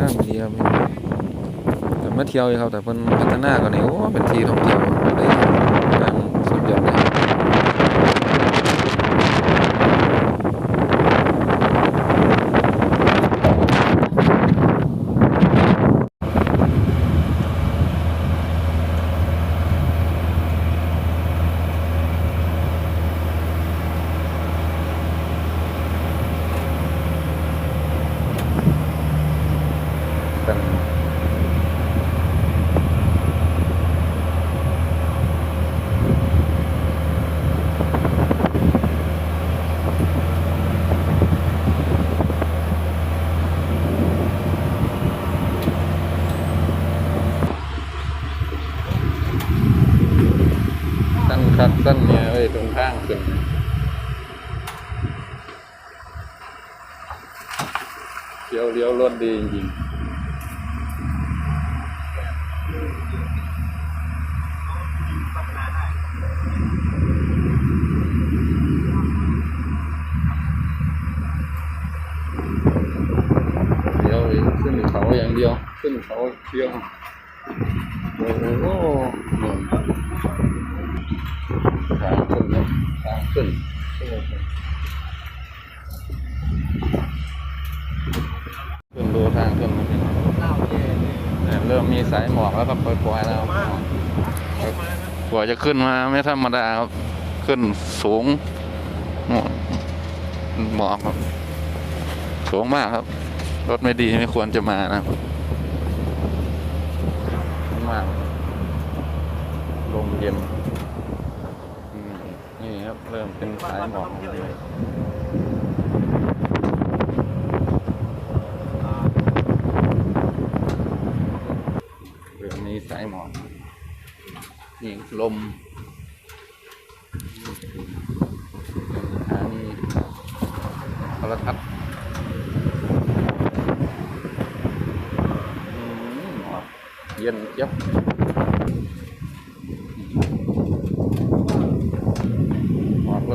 งามดีครับแต่มาเที่ยวอยู่ครับ แต่เพิ่นพัฒนากันนี่โอ้เป็นที่ท่องเที่ยวได้งามสุดยอดเลย กันตั้ง คัดตั้งเนี่ยไว้ตรงข้างขึ้นเลี้ยวเลี้ยวรถดีจริงเดียวเองขึ้นเขาอย่างเดียว ขึ้นเขาเที่ยวโอ้โห เหนื่อยทางขึ้นครับทางขึ้นขึ้นดูทางขึ้นครับพี่น้องเนี่ยเริ่มมีสายหมอกแล้วก็ปล่อยๆแล้วกว่าจะขึ้นมาไม่ธรรมดาครับ ขึ้นสูงหมอกครับ สูงมากครับ รถไม่ดีไม่ควรจะมานะครับมากลมเย็น เริ่มเป็นสายหมอกเลยเริ่มมีสายหมอกนี่ลมทางนี้โทรทัศน์เย็นเจี๊ยบ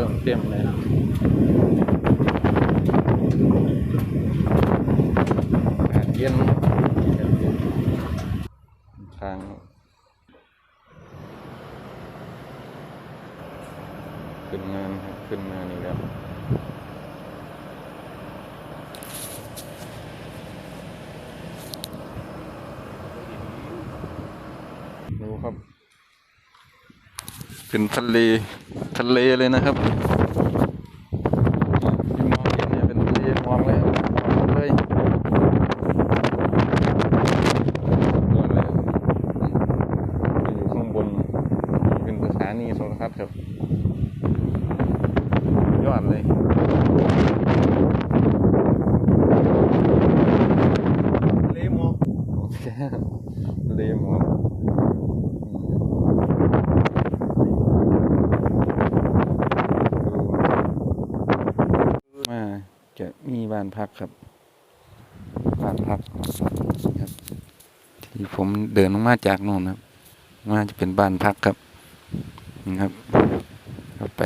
หม อกเริ่มเต็มเลยอากาศเย็นทางขึ้นงานครับขึ้นงานอีกแล้ว ดูครับ เป็นทะเลทะเลเลยนะครับที่มองเห็นเนี่ยเป็นทะเลมองเลยครับมองเลยยอดเลยอยู่ข้างบนเป็นสถานีโทรทัศน์ครับยอดเลยเลหมอกโอเคทะเลหมอกมาจะมี บ้านพักครับ บ้านพักครับที่ผมเดินลงมาจากโน่นครับมาจะเป็นบ้านพักครับนะครับเข้าไป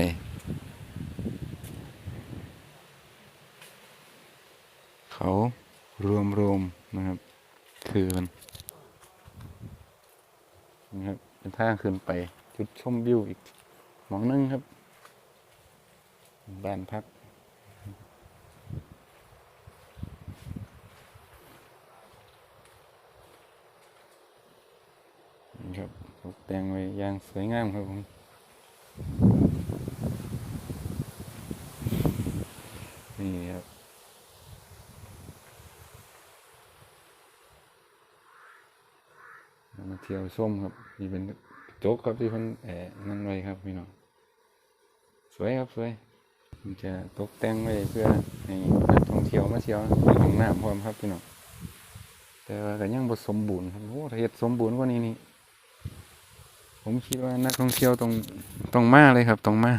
เขารวมรวมนะครับคืนนะครับเป็นทาขึ้นไป จุดชมวิวอีกหมองนึงครับ บ้านพัก นี่ครับตกแต่งไว้ อย่างสวยงามครับผมนี่ครับมาเที่ยวส้มครับนี่เป็นโจ๊กครับที่พิ่นแอบนั่นไว้ครับพี่น้องสวยครับสวยมันจะตกแต่งไว้เพื่อให้นักท่องเที่ยวมาเที่ยวมีห้องน้ำพร้อมครับพี่น้องแต่ว่าก็ยังบ่สมบูรณ์ครับโอ้ถ้าเฮ็ดสมบูรณ์กว่านี้นี่ ผมคิดว่านักท่องเที่ยวต้องต้องมาเลยครับต้องมา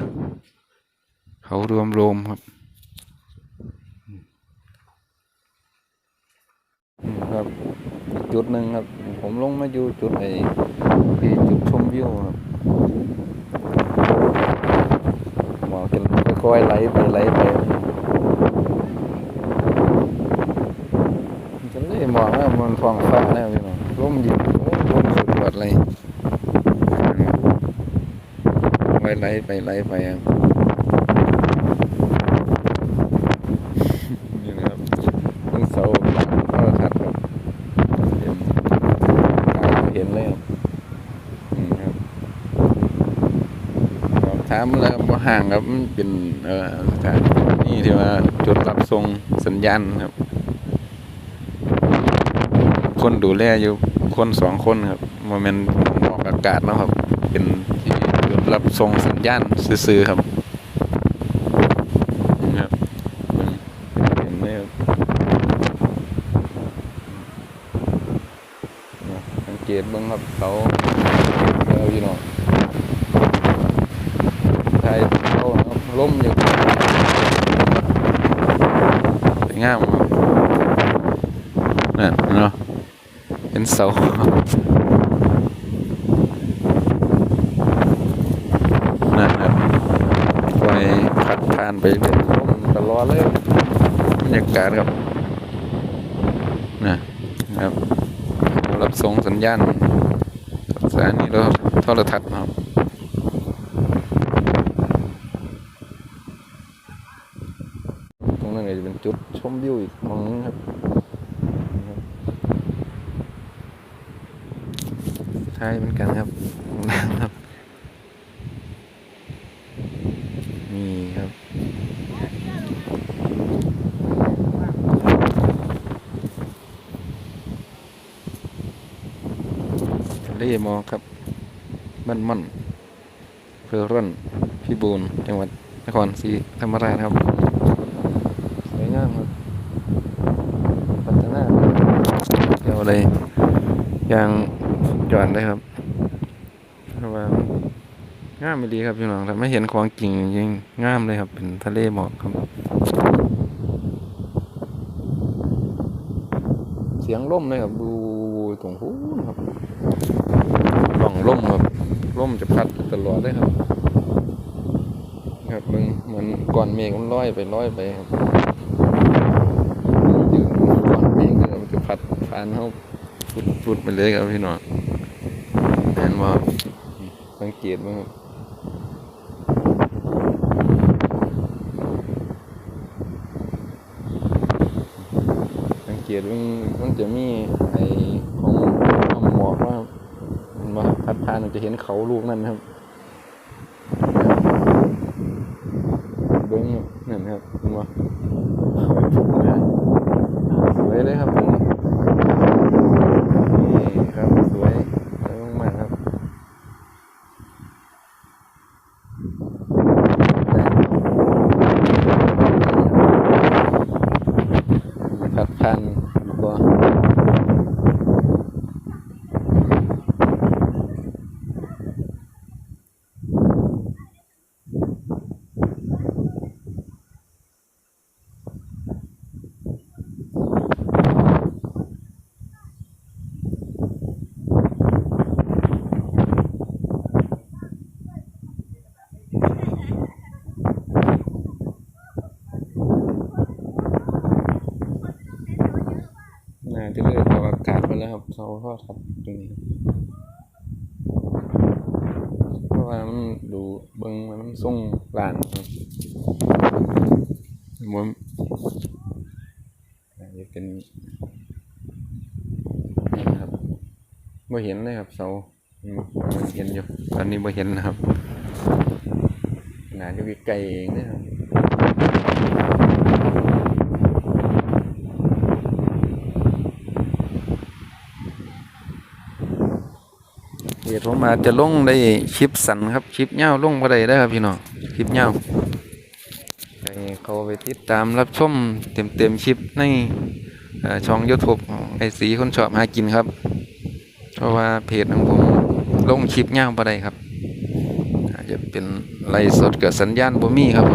เขารวมโรมครับอืมครับจุดหนึ่งครับ ผมลงมาอยู่จุดไอ้ที่จุดชมวิวครับหมอกจะค่อยๆไหลไปไหลไปมันจะเล่หมอกนะนท้องฟ้าแล้วพี่น้องร่มเย็นร่มสุดยอดเลย ไปไหลไปไหลไปครับนี่นะครับต้นเสาหลังโทรทัศน์ครับเห็นตาเห็นเลยครับอืมครับสอบถามแล้วว่าห่างครับมันเป็นเอ่อสถานที่ที่ว่าจุดรับส่งสัญญาณครับ คนดูแลอยู่คนสองคนครับโมเมนต์ออกอากาศเนาะครับเป็นที่จุด รับส่งสัญญาณซื่อๆครับนี่ครับเห็นไหมครับเนี่ยสังเกตบ้างครับเขาเจอพี่น้องไทยเขาครับล่มอยู่สวยงามครับนั่นเนาะเป็นเสานั่นครับไว้พัดผ่านไปเรื่อยลมตลอดเลยบรรยา กาศครับนะครับรับส่งสัญญาณสถานีรถโทรทัศน์นะครับตรงนั้นก็จะเป็นจุดชมวิวอีกมองนึงครับใช่เหมือนกันครับน้ำครับ นี่ครับ ทะเลหมอครับบ้านม่อนเพอร่อนพิบูลจังหวัดนครศรีธรรมราชครับ สวยงามครับพัฒนาเที่ยวเลยอย่างจอดได้ครับเพราะว่างามดีครับพี่น้องถ้าไม่เห็นของจริงจริงๆงามเลยครับ เป็นทะเลหมอกครับ เสียงล่มเลยครับดูตรงหูครับ ล่มครับล่มจะพัดตลอดเลยครับ ครับมึงเหมือนก่อนเมฆมันลอยไปลอยไปครับยืนก่อนเมฆมันจะพัดผ่านเขาฟุดฟุดไปเลยครับพี่น้องแอนว่าสังเกตมั้งครับสังเกตมันมันจะมีไอ้ของของหมอกว่ามันมาพัดผ่านมัน จะเห็นเขาลูกนั่นครับเบิ้งนั่นครับมันมาเขาทุกนะสวยเลยครับตรงนี้ นี่ครับสวยสวยมากๆครับผัดพันอยู่บ่ น่าจะเลื่อกเอาอากาศไปแล้วครับเขาทอดครับตรงนี้ เพราะว่ามันดูเบิ้งมันส่งร้านครับมันอาจจะเป็นนี่ครับบ่เห็นเลยครับเสาอืมมันเห็นอยู่ตอนนี้บ่เห็นนะครับหนาจะวิไกลเองนะครับ ผมอาจจะลงได้คลิปสันครับคลิปเงาลงบ่ได้ได้ครับพี่น้องคลิปเงาให้เขาไปติดตามรับชมเต็มเต็มๆคลิปในช่อง YouTube ของไอสีคนชอบหากินครับ เพราะว่าเพจของผมลงคลิปเงาวบ่ได้ครับอาจจะเป็นไลสดกับสัญญาณบ่มีครับ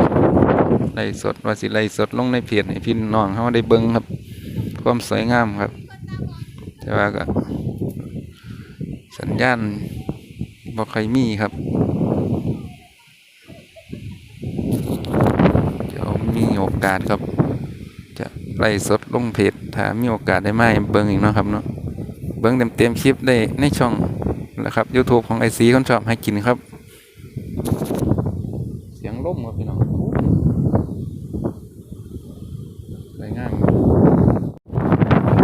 ไลสดว่าสิไลสดลงในเพจให้พี่น้องเขาได้เบิ่งครับ ความสวยงามครับแต่ว่าก็ สัญญาณบ่ค่อยมีครับ เดี๋ยวมีโอกาสครับ จะไล่สดลงเพจถ้ามีโอกาสได้มาให้เบิ้งอีกเนาะครับเนาะเบิ้งเต็มๆคลิปได้ในช่องนะครับ YouTube ของไอซีคนชอบให้กินครับ เสียงลมครับพี่น้องได้งามครับ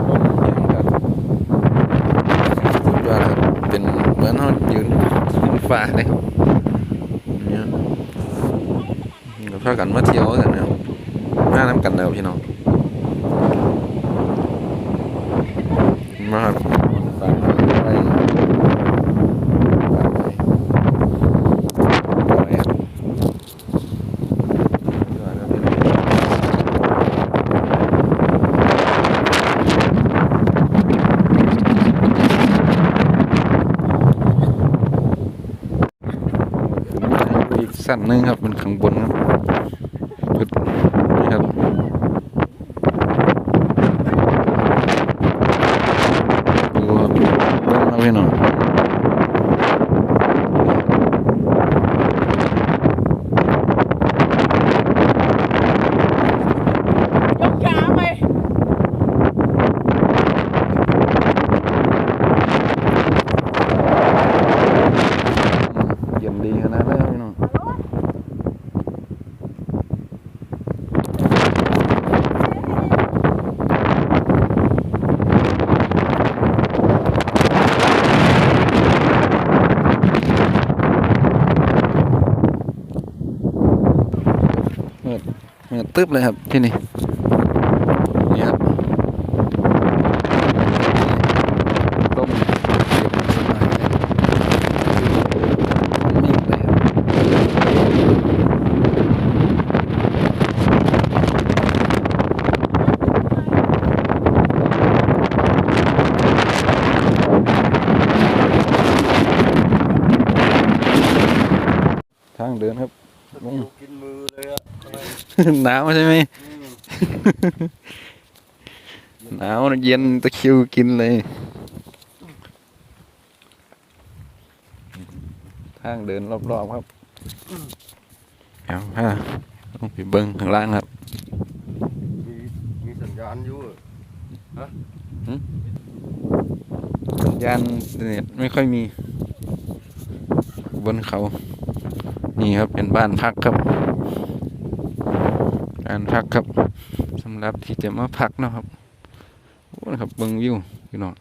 ลมเสียงครับสุดยอดครับเป็นเหมือนเรายืนบนฟ้าเลยครับเนี่ยเราพากันมาเที่ยวกันนะครับ มาน้ำกันแล้วพี่น้องมาครับฝากไว้ฝากไว้ไว้ครับอีกสั้นนึงครับมันข้างบนครับ นี่ครับดูครับเบิ่งครับพี่น้อง ยกขาไป เยี่ยมดีขนาดนั้นครับพี่น้องเมืดเมืด ตึ๊บเลยครับที่นี่นี่ครับต้มเย็นสบายเลยนิ่งเลยครับทางเดินครับลงกินมือเลยอะ หนาวใช่ไหมหนาวเย็นตะคริวกินเลย ทางเดินรอบๆครับเอาฮะต้องไปเบิ้งข้างล่างครับ มีมีสัญญาณอยู่อะสัญญาณเน็ตไม่ค่อยมี บนเขา นี่ครับเป็นบ้านพักครับ การพักครับสำหรับที่จะมาพักนะครับโอ้นะครับเบิ้งวิวพี่น้อง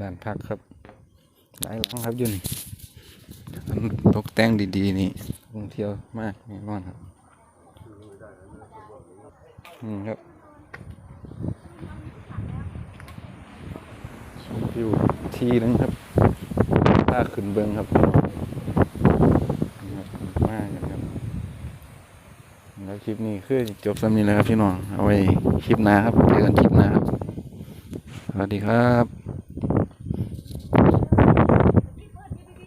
บ้านพักครับหลายหลังครับยุ่นตกแต่งดีๆนี่ท่องเที่ยวมากแน่นอนครับอืมครับอยู่ที่นึงครับถ้าขึ้นเบิงครับมากนะครับ แล้ว คลิปนี้คือจบสำนี้เลยครับพี่น้อง เอาไว้คลิปหน้าครับเจอกันคลิปหน้าครับ สวัสดีครับ